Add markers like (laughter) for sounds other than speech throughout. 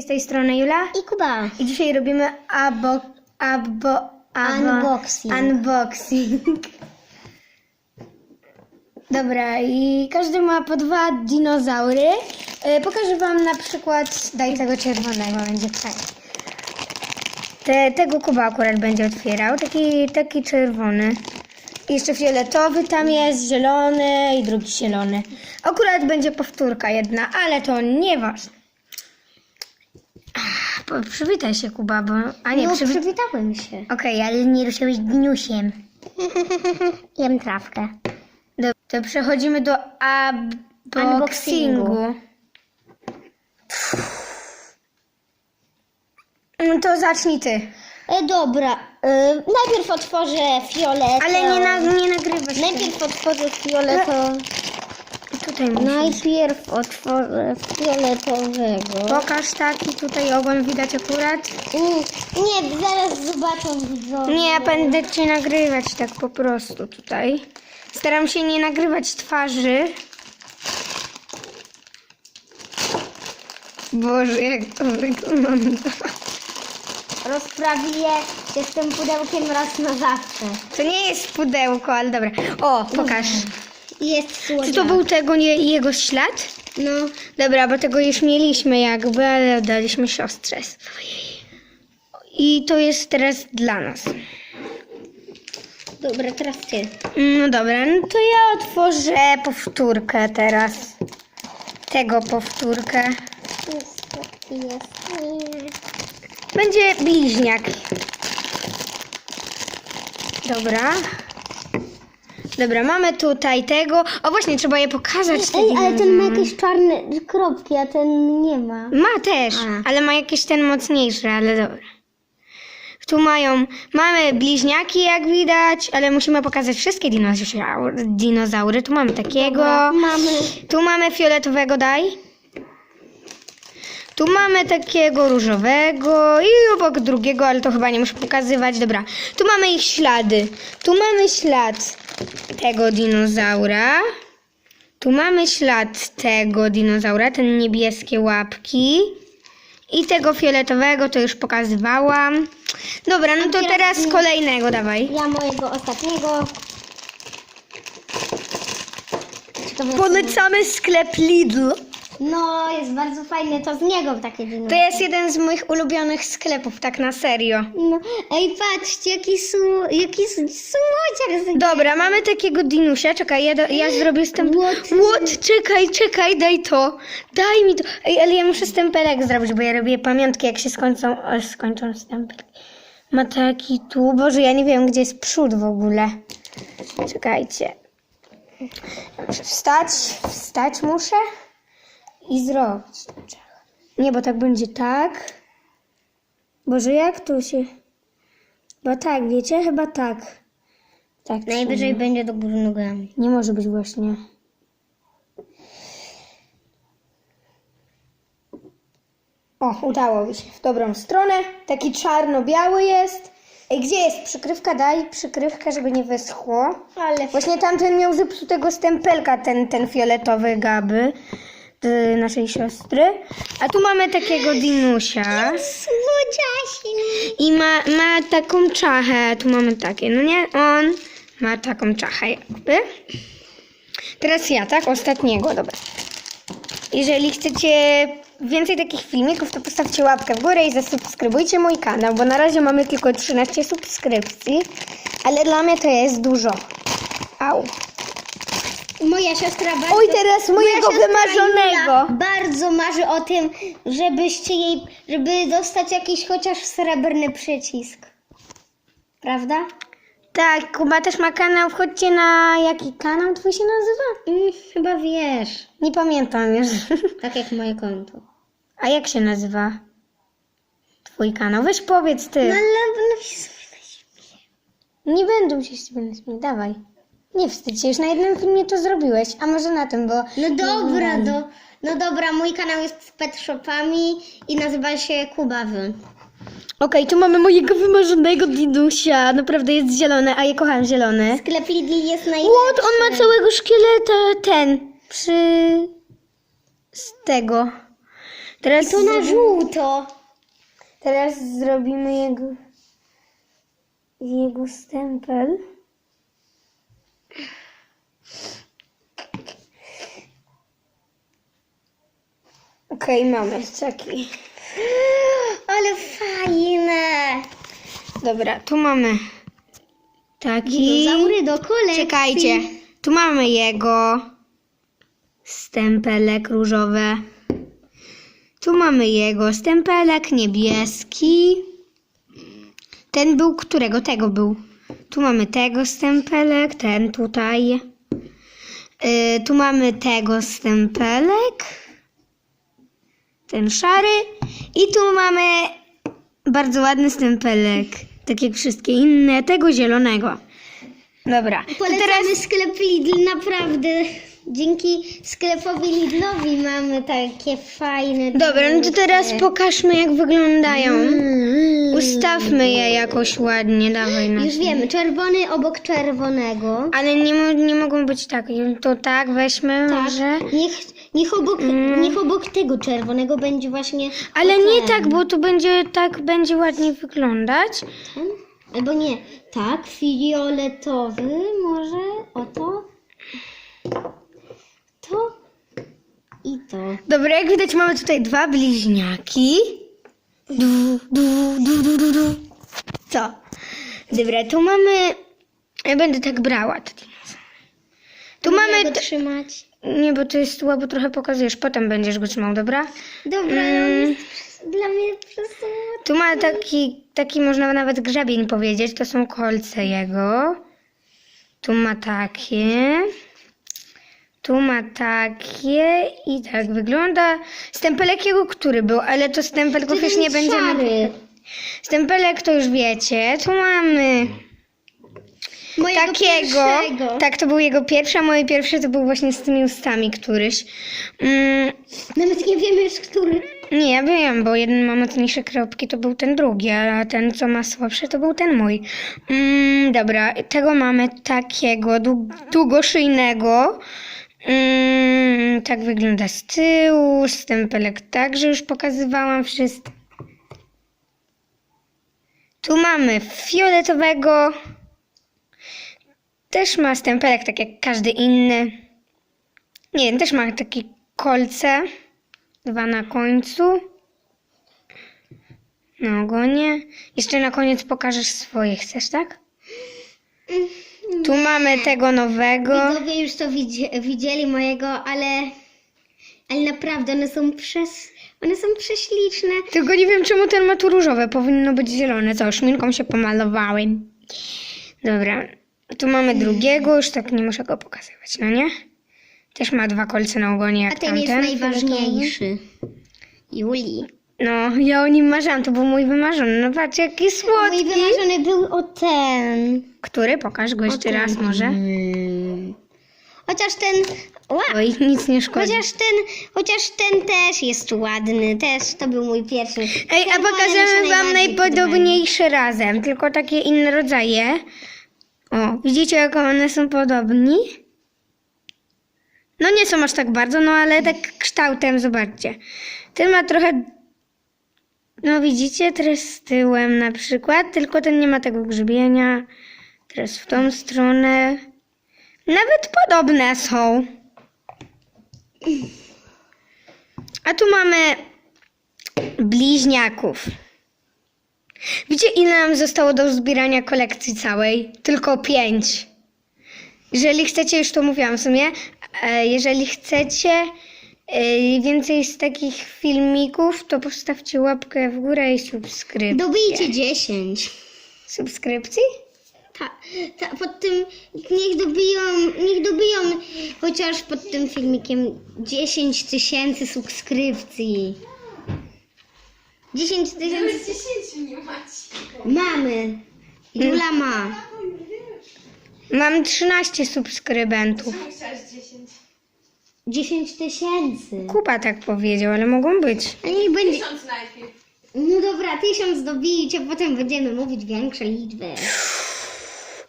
Z tej strony Jula I Kuba. i dzisiaj robimy abo, abo, abo, Unboxing. unboxing. Dobra, i każdy ma po dwa dinozaury. E, pokażę wam na przykład, daj tego czerwonego, będzie fajnie. Te, tego Kuba akurat będzie otwierał, taki, taki czerwony. I jeszcze fioletowy tam jest, zielony i drugi zielony. Akurat będzie powtórka jedna, ale to nieważne. Po- Przywitaj się Kuba, bo... A nie, no, przywi... przywitałem się. Okej, ale nie ruszyłeś dniusiem. (laughs) Jem trawkę. Do, to przechodzimy do unboxingu. Unboxingu. No to zacznij ty. E, dobra. E, najpierw otworzę fiolet. Ale nie, na, nie nagrywasz. Najpierw otworzę fioleto... Tutaj musisz. Najpierw otworzę fioletowego. Pokaż taki tutaj ogon widać akurat. Mm, nie, zaraz zobaczą widzowie. Nie, ja będę cię nagrywać tak po prostu tutaj. Staram się nie nagrywać twarzy. Boże, jak to wygląda. Rozprawię się z tym pudełkiem raz na zawsze. To nie jest pudełko, ale dobra. O, pokaż. Jest słodziak. Czy to był tego nie, jego ślad? No, Dobra, bo tego już mieliśmy jakby, ale oddaliśmy siostrze. I to jest teraz dla nas. dobra, teraz ty. No dobra, no to ja otworzę powtórkę teraz. Tego powtórkę. Jest, jest. Będzie bliźniak. Dobra. Dobra, mamy tutaj tego. O właśnie, trzeba je pokazać. te Ej, ale ten ma dinozaury. jakieś czarne kropki, a ten nie ma. Ma też, A. ale ma jakiś ten mocniejszy, ale dobra. Tu mają, mamy bliźniaki jak widać, ale musimy pokazać wszystkie dinozaury. dinozaury. Tu mamy takiego, Mamy. tu mamy fioletowego, daj. Tu mamy takiego różowego i obok drugiego, ale to chyba nie muszę pokazywać. Dobra, tu mamy ich ślady. Tu mamy ślad tego dinozaura. Tu mamy ślad tego dinozaura, ten niebieskie łapki. I tego fioletowego to już pokazywałam. Dobra, no to teraz kolejnego dawaj. Ja mojego ostatniego. Polecamy sklep Lidl. No, jest bardzo fajny, to z niego takie wino. To jest jeden z moich ulubionych sklepów, tak na serio. No, ej, patrzcie, jaki, su, jaki s- słodziak. z- Dobra, mamy takiego dinusia. Czekaj, ja, do, ja zrobię stempel. What? What? Czekaj, czekaj, daj to. Daj mi to. Ej, ale ja muszę stempelek zrobić, bo ja robię pamiątki, jak się skończą, o, skończą stempelki. Ma taki tu. Boże, ja nie wiem, gdzie jest przód w ogóle. Czekajcie. Muszę wstać, wstać muszę i zrobić. Nie, bo tak będzie tak. Boże, jak tu się... Bo tak, wiecie? Chyba tak. Tak. Najwyżej będzie do góry nogami. Nie może być właśnie. O, udało mi się. W dobrą stronę. Taki czarno-biały jest. Ej, gdzie jest przykrywka? Daj przykrywkę, żeby nie wyschło. Ale Właśnie tamten miał zepsutego stempelka, ten, ten fioletowy gaby z naszej siostry. A tu mamy takiego dinusia. słodziasi. I ma, ma taką czachę. Tu mamy takie, no nie? On ma taką czachę jakby. Teraz ja, tak? Ostatniego, dobra. Jeżeli chcecie więcej takich filmików, to postawcie łapkę w górę i zasubskrybujcie mój kanał, bo na razie mamy tylko 13 subskrypcji, ale dla mnie to jest dużo. Au. Moja siostra bardzo... Oj, teraz mojego siostra wymarzonego. Julia bardzo marzy o tym, żebyście jej, żeby dostać jakiś chociaż srebrny przycisk. Prawda? Tak, Kuba też ma kanał. Wchodźcie na jaki kanał twój się nazywa? Mm, chyba wiesz. Nie pamiętam już. (laughs) Tak jak moje konto. A jak się nazywa twój kanał? Weź powiedz ty. No ale no, Nie będą się z ciebie naśmiać, dawaj. Nie wstydź się, już na jednym filmie to zrobiłeś, a może na tym, bo... no dobra, do, no dobra, mój kanał jest z pet shopami i nazywa się Kubawy. Okej, tu mamy mojego wymarzonego dinusia, naprawdę jest zielony, a ja kocham zielony. Sklep Lidl jest najlepszy. What, on ma całego szkieleta, ten, przy... z tego. Teraz, I to na żółto. teraz zrobimy jego, jego stempel. Okej, mamy taki. Ale fajne. Dobra, tu mamy taki. Dinozaury do kolekcji. Czekajcie, tu mamy jego stempelek różowy. Tu mamy jego stempelek niebieski. Ten był którego? Tego był. Tu mamy tego stempelek, ten tutaj. Yy, tu mamy tego stempelek. Ten szary. I tu mamy bardzo ładny stempelek. Tak jak wszystkie inne, tego zielonego. Dobra, to Polecamy teraz sklep Lidl, naprawdę. Dzięki sklepowi Lidlowi mamy takie fajne. Dobra, no to teraz pokażmy jak wyglądają. Mm. Ustawmy je jakoś ładnie, dawaj na. Już wiemy, czerwony obok czerwonego. Ale nie, nie mogą być tak. To tak, weźmy Tak. może. Niech, niech, obok, niech obok tego czerwonego będzie właśnie. Ale nie ten. tak, bo to będzie tak będzie ładnie wyglądać. Ten? Albo nie. Tak, fioletowy może. Oto. To. I to. Dobra, jak widać mamy tutaj dwa bliźniaki. Du, du, du, du, du, du. Co? Dobra, tu mamy... Ja będę tak brała. Go trzymać. Nie, bo to jest słabo trochę pokazujesz. Potem będziesz go trzymał, dobra? Dobra, Mm. no, jest dla mnie przesuwa. Tu ma taki, taki można nawet grzebień powiedzieć. To są kolce jego. Tu ma takie. Tu ma takie i tak wygląda. Stempelek jego, który był, ale to stempelków już nie będziemy. Stempelek to już wiecie. Tu mamy Mojego takiego. pierwszego. Tak, to był jego pierwszy, a moje pierwsze to był właśnie z tymi ustami któryś. Mm, Nawet nie wiemy już, który. Nie, wiem, bo jeden ma mocniejsze kropki, to był ten drugi, a ten, co ma słabsze, to był ten mój. Mm, dobra, tego mamy takiego dług- długoszyjnego. Mm, tak wygląda z tyłu, stempelek także już pokazywałam wszystko. Tu mamy fioletowego. Też ma stempelek, tak jak każdy inny. Nie wiem, też ma takie kolce. Dwa na końcu. Na ogonie. Jeszcze na koniec pokażesz swoje, chcesz, tak? Tu mamy tego nowego. Widzowie już to widzi- widzieli mojego, ale. Ale naprawdę one są przez. One są prześliczne. Tylko nie wiem, czemu ten ma tu różowe. Powinno być zielone. Co, szminką się pomalowałem. Dobra. Tu mamy drugiego. Już tak nie muszę go pokazywać, no nie? Też ma dwa kolce na ogonie A jak ten jest tamten. najważniejszy. Juli. No, ja o nim marzyłam. To był mój wymarzony. No patrz, jaki Mój słodki. wymarzony był o ten. Który? Pokaż go jeszcze ten. raz może. Chociaż ten. Ła! Oj, nic nie szkodzi. Chociaż ten, chociaż ten też jest ładny, też to był mój pierwszy. Ej, a Czerwony mi pokażemy wam najbardziej najpodobniejsze razem, tylko takie inne rodzaje. O, widzicie jak one są podobni? No nie są aż tak bardzo, no ale tak kształtem, zobaczcie. Ten ma trochę, no widzicie, teraz z tyłem na przykład, tylko ten nie ma tego grzybienia. Teraz w tą stronę. Nawet podobne są. A tu mamy bliźniaków. Wiecie, ile nam zostało do zbierania kolekcji całej? Tylko pięć. Jeżeli chcecie, już to mówiłam w sumie, e, jeżeli chcecie e, więcej z takich filmików, to postawcie łapkę w górę i subskrypcję. Dobijcie 10. Subskrypcji? Ta, ta, pod tym, niech dobiją, niech dobiją chociaż pod tym filmikiem 10 tysięcy subskrypcji. 10 tysięcy. 10 nie macie. Mamy. Jula ma. Mam 13 subskrybentów. Czemu chciałaś 10? 10 tysięcy. Kuba tak powiedział, ale mogą być. A niech będzie. 1000 najpierw. No dobra, tysiąc dobijcie, potem będziemy mówić większe liczby.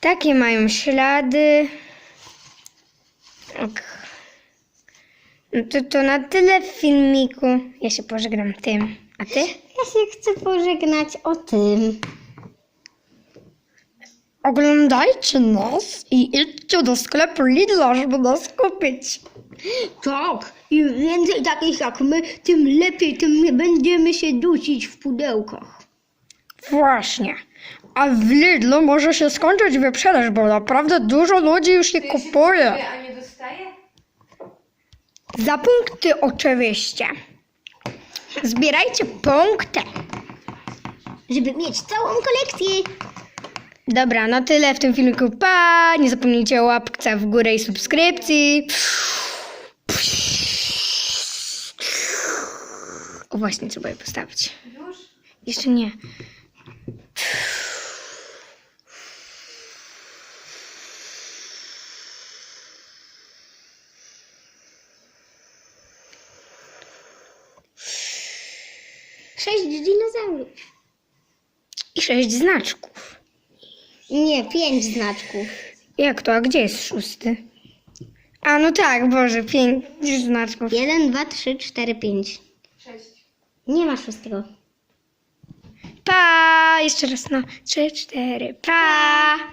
Takie mają ślady. Ok. No to, to na tyle w filmiku. Ja się pożegnam tym. A ty? Ja się chcę pożegnać o tym. Oglądajcie nas i idźcie do sklepu Lidla, żeby nas kupić. Tak, im więcej takich jak my, tym lepiej, tym nie będziemy się dusić w pudełkach. Właśnie. A w Lidlu może się skończyć wyprzedaż, bo naprawdę dużo ludzi już je kupuje. A nie dostaje? Za punkty oczywiście. Zbierajcie punkty. Żeby mieć całą kolekcję. Dobra, no tyle w tym filmiku. Pa! Nie zapomnijcie o łapce w górę i subskrypcji. O właśnie, trzeba je postawić. Już? Jeszcze nie. Sześć dinozaurów. I sześć znaczków. Nie, pięć znaczków. Jak to? A gdzie jest szósty? A no tak, Boże, pięć znaczków. Jeden, dwa, trzy, cztery, pięć. Sześć. Nie ma szóstego. Pa! Jeszcze raz, no. Trzy, cztery. Pa!